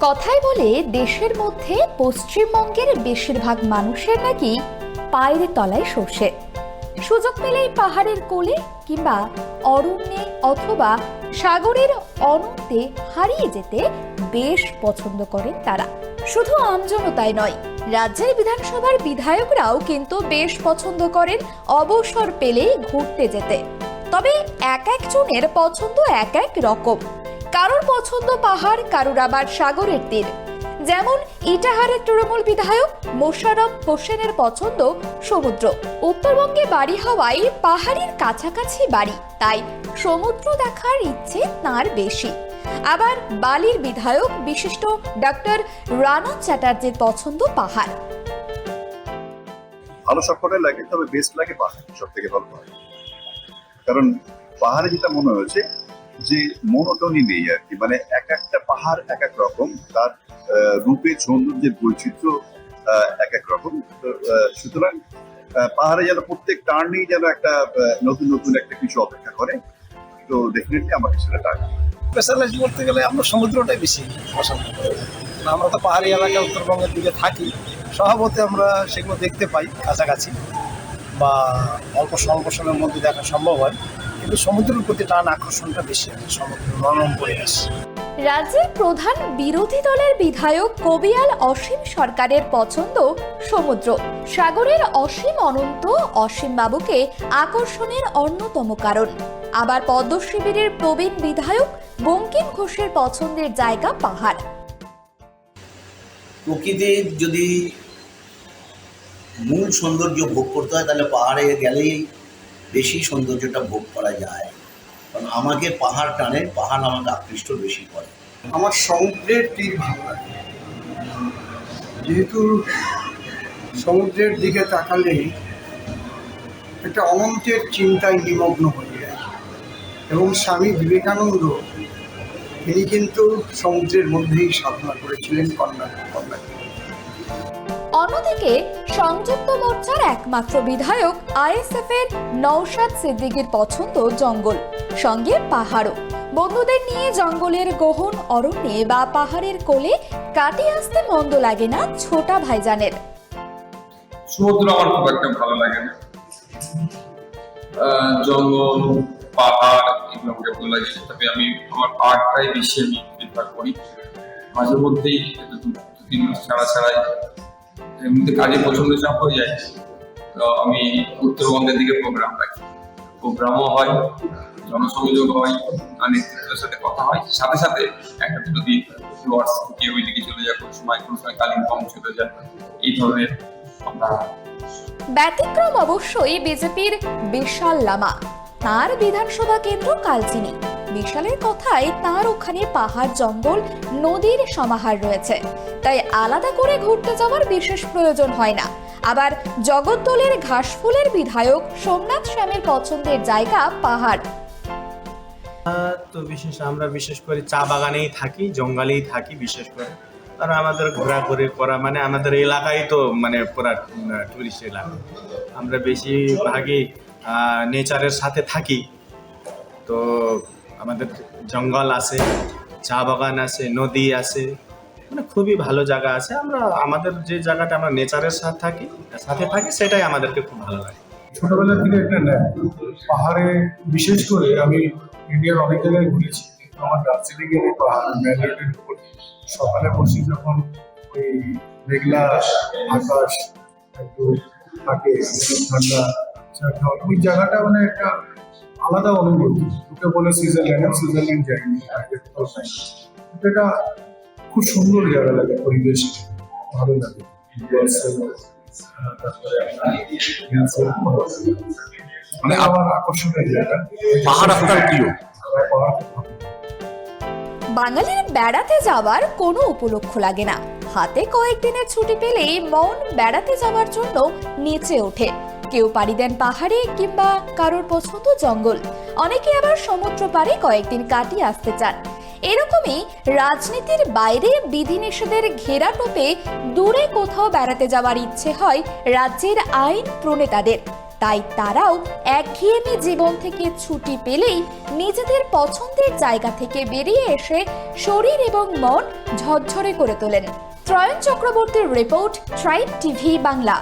কথাই বলে দেশের মধ্যে পশ্চিমবঙ্গের বেশিরভাগ মানুষের নাকি পায়ের তলায় সর্ষে সুযোগ পেলেই পাহাড়ের কোলে কিংবা অরণ্যে অথবা সাগরের অনন্তে হারিয়ে যেতে বেশ পছন্দ করেন তারা। শুধু আমজনতাই নয়, রাজ্যের বিধানসভার বিধায়করাও কিন্তু বেশ পছন্দ করেন অবসর পেলে ঘুরতে যেতে। তবে এক একজনের পছন্দ এক এক রকম। কারোর পছন্দ পাহাড়, কারোর আবার সাগরের তীর। যেমন ইটাহারের তৃণমূল বিধায়ক, মোশাররফ হোসেনের পছন্দ সমুদ্র। উত্তরবঙ্গে বাড়ি হওয়ায় পাহাড়ের কাছাকাছি বাড়ি, তাই সমুদ্র দেখার ইচ্ছে তার বেশি। আবার বালির বিধায়ক বিশিষ্ট ডক্টর রানা চ্যাটার্জির পছন্দ পাহাড়। ভালো সবকটাই লাগে, তবে বেস্ট লাগে পাহাড় সব থেকে ভালো পাহাড়। কারণ পাহাড়ে যেটা মনে হয়েছে যে মনোটনি নেই আর কি মানে এক একটা পাহাড় এক এক রকম, তার রূপে সৌন্দর্যের বৈচিত্র্য এক এক রকম। সুতরাং পাহাড়ে যেন প্রত্যেক টার্নেই যেন একটা নতুন নতুন একটা কিছু অপেক্ষা করে, তো ডেফিনেটলি আমাকে সেটা টাকা স্পেশালাইজ বলতে গেলে আমরা সমুদ্রটাই বেশি পছন্দ করি। আমরা তো পাহাড়ি এলাকা, উত্তরবঙ্গের দিকে থাকি। স্বভাবতে আমরা সেগুলো দেখতে পাই কাছাকাছি, বা অল্প সময়ের মধ্যে দেখা সম্ভব হয়। কিন্তু সমুদ্রের প্রতি টান আকর্ষণটা বেশি আছে সমুদ্র নরম পরিবেশ। রাজ্যের প্রধান বিরোধী দলের বিধায়ক কবিয়াল অসীম সরকারের পছন্দ সমুদ্র। সাগরের অসীম অনন্ত অসীম বাবুকে আকর্ষণের অন্যতম কারণ। আবার পদ্ম শিবিরের প্রবীণ বিধায়ক বঙ্কিম ঘোষের পছন্দের জায়গা পাহাড়। প্রকৃতির যদি মূল সৌন্দর্য ভোগ করতে হয় তাহলে পাহাড়ে গেলেই বেশি সৌন্দর্যটা ভোগ করা যায়। কারণ আমাকে পাহাড় টানে, পাহাড় আমাকে আকৃষ্ট বেশি করে। আমার সমুদ্রের তীর ভালো লাগে। যেহেতু সমুদ্রের দিকে তাকালেই একটা অনন্তের চিন্তায় নিমগ্ন হয়ে যায়। এবং স্বামী বিবেকানন্দ, তিনি কিন্তু সমুদ্রের মধ্যেই সাধনা করেছিলেন কন্যা কন্যা অন্যদিকে, সংযুক্ত মোর্চার একমাত্র বিধায়ক আইএসএফ এর নৌশাদ সিদ্দিকীর পছন্দ জঙ্গল, সঙ্গে পাহাড়ও। বন্ধুদের নিয়ে জঙ্গলের গহন অরণ্যে বা পাহাড়ের কোলে কাটিয়ে আসতে মন্দ লাগে না ছোটা ভাইজানের। সমুদ্র আমার খুব একটা ভালো লাগে না। জঙ্গল, পাহাড়, এগুলো আমাকে ভালো লাগে। তবে আমি, আমার পাহাড়টাই বেশি আমি করি। মাঝে মধ্যেই দু তিন মাস ছাড়া ছাড়াই এমনিতে কাজে প্রচণ্ড চাপ হয়ে যায়। তো আমি উত্তরবঙ্গের দিকে প্রোগ্রাম রাখি প্রোগ্রামও হয় জনসংযোগ হয় আর নেতৃত্বের সাথে কথা হয়। সাথে সাথে একটা দুটো দিন ডুয়ার্স থেকে ওই চলে যায় কোনো সময় কোনো সময় কালিম্পং চলে যায় এই ধরনের ব্যতিক্রম অবশ্যই বিজেপির বিশাল লামা। তার বিধানসভা কেন্দ্র কালচিনি। বিশালের কথায় তার ওখানে পাহাড়, জঙ্গল, নদীর সমাহার রয়েছে। তাই আলাদা করে ঘুরতে যাওয়ার বিশেষ প্রয়োজন হয় না। আবার জগদ্দলের ঘাসফুলের বিধায়ক সোমনাথ শ্যামের পছন্দের জায়গা পাহাড়। তো বিশেষ আমরা বিশেষ করে চা বাগানেই থাকি, জঙ্গলেই থাকি বিশেষ করে। কারণ আমাদের ঘোরাঘুরি করা মানে আমাদের এলাকায় তো মানে পুরা টুরিস্ট এলাকা। আমরা বেশিরভাগই নেচারের সাথে থাকি। তো আমাদের জঙ্গল আছে, চা বাগান আছে, নদী আছে মানে খুবই ভালো জায়গা আছে। আমরা, আমাদের যে জায়গাটা আমরা নেচারের সাথে থাকি সাথে থাকি, সেটাই আমাদেরকে খুব ভালো লাগে। ছোটবেলা থেকে একটা ন্যাক পাহাড়ে, বিশেষ করে আমি ইন্ডিয়ার অনেক জায়গায় ঘুরেছি। কিন্তু আমার দার্জিলিং এর পাহাড় উপর সকালে বসি যখন ওই মেঘলা আকাশ, একটু থাকে ঠান্ডা ওই জায়গাটা মানে একটা আলাদা অনুভূতি ওকে বলে সুইজারল্যান্ড সুইজারল্যান্ড কিন্তু এটা খুব সুন্দর জায়গা লাগে পরিবেশ ভালো লাগে। মানে আমার আকর্ষণের জায়গা পাহাড় আপনার প্রিয়? আমার পাহাড় খুব ভালো। বাঙালির বেড়াতে যাওয়ার কোনো উপলক্ষ লাগে না হাতে কয়েকদিনের ছুটি পেলেই মন বেড়াতে যাওয়ার জন্য নিচে ওঠে কেউ পাড়ি দেন পাহাড়ে কিংবা কারোর পছন্দ জঙ্গল। অনেকে আবার সমুদ্র পাড়ে কয়েকদিন কাটিয়ে আসতে চান। এরকমই রাজনীতির বাইরে বিধিনিষেধের ঘেরা টোপে দূরে কোথাও বেড়াতে যাওয়ার ইচ্ছে হয় রাজ্যের আইন প্রণেতাদের। তাই তারাও একঘেয়েমি জীবন থেকে ছুটি পেলেই নিজেদের পছন্দের জায়গা থেকে বেরিয়ে এসে শরীর এবং মন ঝরঝরে করে তোলেন। ত্রয়ন চক্রবর্তীর রিপোর্ট ট্রাইব টিভি বাংলা।